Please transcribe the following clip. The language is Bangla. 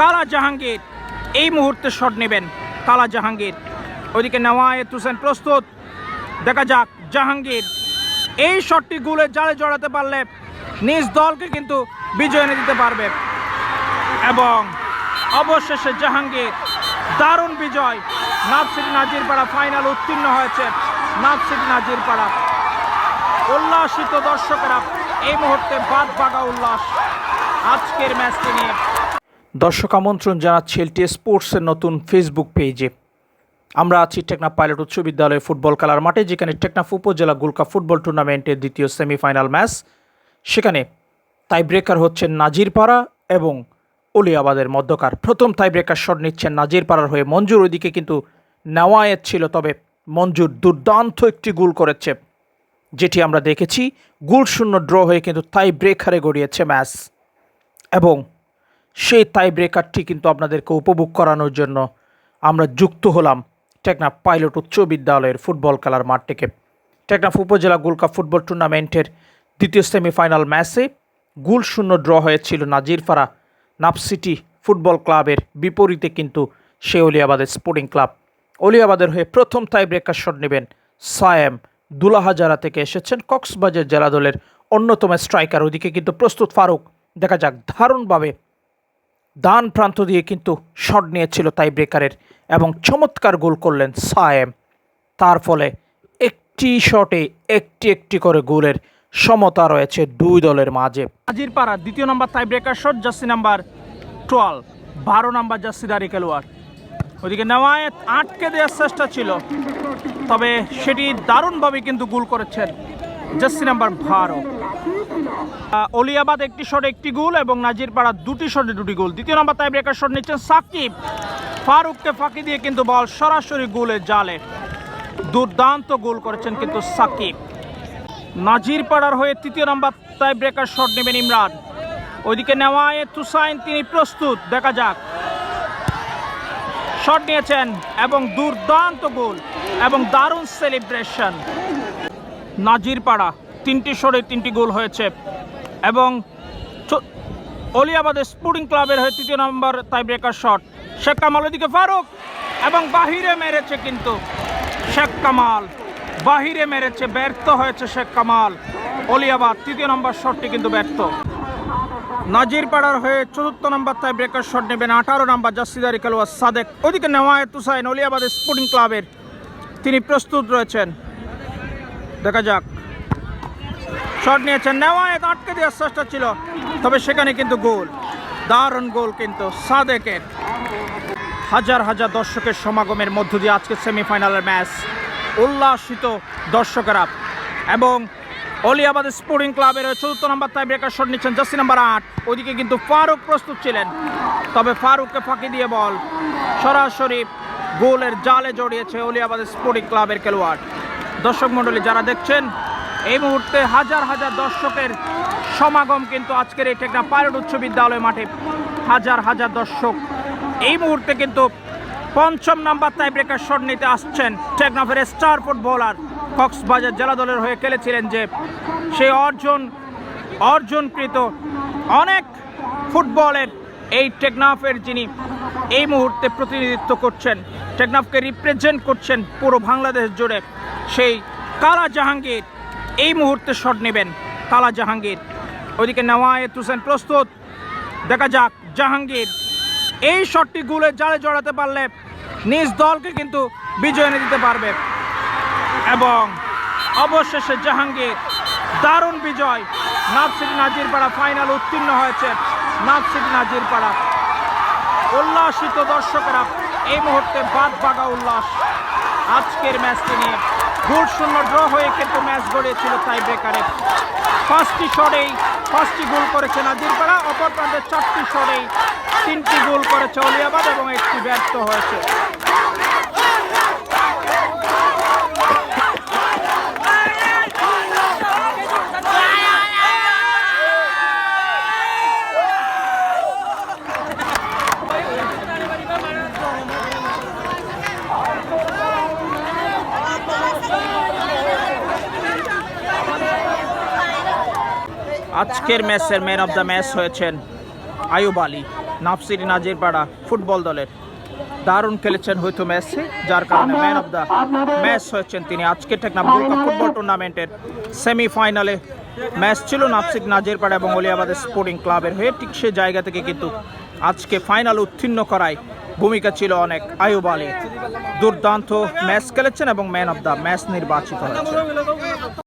কালা জাহাঙ্গীর এই মুহূর্তে শট নেবেন কালা জাহাঙ্গীর ওইদিকে নেওয়ায়েত হোসেন প্রস্তুত। দেখা যাক জাহাঙ্গীর এই শটটি গুলে জালে জড়াতে পারলে নিজ দলকে কিন্তু বিজয় এনে দিতে পারবে। এবং অবশেষে জাহাঙ্গীর দারুণ বিজয়। নাফসিটি নাজিরপাড়া ফাইনাল উত্তীর্ণ হয়েছে। নাফসিটি নাজিরপাড়া। উল্লাসিত দর্শকেরা এই মুহূর্তে বাদ বাগা উল্লাস। আজকের ম্যাচটি নিয়ে দর্শক আমন্ত্রণ জানাচ্ছি এলটি স্পোর্টসের নতুন ফেসবুক পেজে। আমরা আছি টেকনাফ পাইলট উচ্চ বিদ্যালয়ে ফুটবল খেলার মাঠে, যেখানে টেকনাফ উপজেলা গোলকা ফুটবল টুর্নামেন্টের দ্বিতীয় সেমিফাইনাল ম্যাচ। সেখানে টাই ব্রেকার হচ্ছেন নাজিরপাড়া এবং অলিয়াবাদের মধ্যকার। প্রথম টাই ব্রেকার শট নিচ্ছেন নাজিরপাড়ার হয়ে মঞ্জুর, ওইদিকে কিন্তু নেওয়ায়েত ছিল, তবে মঞ্জুর দুর্দান্ত একটি গোল করেছে, যেটি আমরা দেখেছি। গোল শূন্য ড্র হয়ে কিন্তু টাই ব্রেকারে গড়িয়েছে ম্যাচ। এবং সেই টাই ব্রেকারটি কিন্তু আপনাদেরকে উপভোগ করানোর জন্য আমরা যুক্ত হলাম টেকনাফ পাইলট উচ্চ বিদ্যালয়ের ফুটবল খেলার মাঠ থেকে। টেকনাফ উপজেলা গোল্ড ফুটবল টুর্নামেন্টের দ্বিতীয় সেমিফাইনাল ম্যাচে গোল শূন্য ড্র হয়েছিল নাজিরপাড়া নাপসিটি ফুটবল ক্লাবের বিপরীতে কিন্তু সে অলিয়াবাদের স্পোর্টিং ক্লাব। অলিয়াবাদের হয়ে প্রথম টাই ব্রেকার শট নেবেন সায়েম দুলাহাজারা থেকে এসেছেন কক্সবাজার জেলা দলের অন্যতম স্ট্রাইকার ওদিকে কিন্তু প্রস্তুত ফারুক। দেখা যাক, দারুণভাবে ডান প্রান্ত দিয়ে কিন্তু শট নিয়েছিল টাই ব্রেকারের এবং চমৎকার গোল করলেন সায়েম। তার ফলে একটি শটে একটি একটি করে গোলের সমতা রয়েছে দুই দলের মাঝে। আজিরপাড়া দ্বিতীয় number tie breaker shot jersey number twelve বারো নম্বর জার্সিদারি খেলোয়াড় ওদিকে নেওয়ায় আটকে দেওয়ার চেষ্টা ছিল, তবে সেটি দারুণভাবে কিন্তু গোল করেছেন জার্সি নাম্বার বারো। অলিয়াবাদ একটি শট একটি গোল এবং নাজিরপাড়া দুটি শটে দুটি গোল। দ্বিতীয় নম্বর টাই ব্রেকার শট নিচ্ছেন সাকিব। ফারুককে ফাঁকি দিয়ে কিন্তু বল সরাসরি গোলে জালে। দুর্দান্ত গোল করেছেন কিন্তু সাকিব। নাজিরপাড়ার হয়ে তৃতীয় নম্বর টাই ব্রেকার শট নেবেন ইমরান। ওইদিকে নেওয়ায় তুসাইন, তিনি প্রস্তুত। দেখা যাক। শট নিয়েছেন এবং দুর্দান্ত গোল এবং দারুণ সেলিব্রেশন। নাজিরপাড়া তিনটি শটে তিনটি গোল হয়েছে। এবং অলিয়াবাদের স্পোর্টিং ক্লাবের হয়ে তৃতীয় number tie breaker shot Sheikh Kamal ওদিকে ফারুক, এবং বাহিরে মেরেছে কিন্তু শেখ কামাল। বাহিরে মেরেছে, ব্যর্থ হয়েছে শেখ কামাল। অলিয়াবাদ তৃতীয় নম্বর শটটি কিন্তু ব্যর্থ। নাজিরপাড়ার হয়ে চতুর্থ নম্বর তাই ব্রেকার শট নেবেন আঠারো নম্বর জাসিদারি খেলোয়াড় সাদেক। ওদিকে নেওয়ায় তুসাইন অলিয়াবাদের স্পোর্টিং ক্লাবের, তিনি প্রস্তুত রয়েছেন। দেখা যাক। শট নিয়েছেন নেওয়ায় আটকে দেওয়ার চেষ্টা ছিল। তবে সেখানে কিন্তু গোল। দারুণ গোল কিন্তু সাদেকের হাজার হাজার দর্শকের সমাগমের মধ্য দিয়ে আজকে সেমিফাইনালের ম্যাচ উল্লাসিত দর্শকেরা। এবং অলিয়াবাদ স্পোর্টিং ক্লাবের চতুর্থ নম্বর টাই ব্রেকার শট নিচ্ছেন জার্সি নাম্বার আট। ওইদিকে কিন্তু ফারুক প্রস্তুত ছিলেন। তবে ফারুককে ফাঁকি দিয়ে বল। সরাসরি গোলের জালে জড়িয়েছে অলিয়াবাদ স্পোর্টিং ক্লাবের খেলোয়াড়। দর্শক মণ্ডলী, যারা দেখছেন, এই মুহূর্তে হাজার হাজার দর্শকের সমাগম কিন্তু আজকের এই টেকনা পাইলট উচ্চ বিদ্যালয় মাঠে। হাজার হাজার দর্শক এই মুহূর্তে কিন্তু পঞ্চম নাম্বার টাই ব্রেকার শট নিতে আসছেন টেকনাফের স্টার ফুটবলার কক্সবাজার জেলা দলের হয়ে খেলেছিলেন যে সেই অর্জন, অর্জনকৃত অনেক ফুটবলের এই টেকনাফের যিনি এই মুহূর্তে প্রতিনিধিত্ব করছেন টেকনাফকে রিপ্রেজেন্ট করছেন পুরো বাংলাদেশ জুড়ে। সেই কালা জাহাঙ্গীর এই মুহূর্তে শট নেবেন কালা জাহাঙ্গীর ওইদিকে নেওয়ায়েত হোসেন প্রস্তুত। দেখা যাক জাহাঙ্গীর এই শটটি গুলে জালে জড়াতে পারলে নিজ দলকে কিন্তু বিজয় এনে দিতে পারবে। এবং অবশেষে জাহাঙ্গীর দারুণ বিজয়। নাফসিটি নাজিরপাড়া ফাইনাল উত্তীর্ণ হয়েছে। নাফসিটি নাজিরপাড়া। উল্লাসিত দর্শকেরা এই মুহূর্তে বাদ বাগা উল্লাস। আজকের ম্যাচটি নিয়ে গোল শূন্য ড্র হয়ে কিন্তু ম্যাচ গড়িয়েছিল তাই ব্রেকারে পাঁচটি শটেই পাঁচটি গোল করেছে নাজিরপাড়া অপর প্রান্তে চারটি শটেই তিনটি গোল করেছে অলিয়াবাদ এবং একটি ব্যর্থ হয়েছে। আজকের ম্যাচের ম্যান অফ দ্য ম্যাচ হয়েছেন আয়ুব আলী নাফসির নাজিরপাড়া ফুটবল দলের। দারুণ খেলেছেন হয়তো ম্যাচে যার কারণে ম্যান অফ দ্য ম্যাচ হয়েছেন তিনি। আজকে কাপ ফুটবল টুর্নামেন্টের সেমিফাইনালে ম্যাচ ছিল নাফসিক নাজিরপাড়া এবং অলিয়াবাদের স্পোর্টিং ক্লাবের হয়ে। ঠিক সে জায়গা থেকে কিন্তু আজকে ফাইনাল উত্তীর্ণ করায় ভূমিকা ছিল অনেক আয়ুব আলী। দুর্দান্ত ম্যাচ খেলেছেন এবং ম্যান অফ দ্য ম্যাচ নির্বাচিত হয়েছে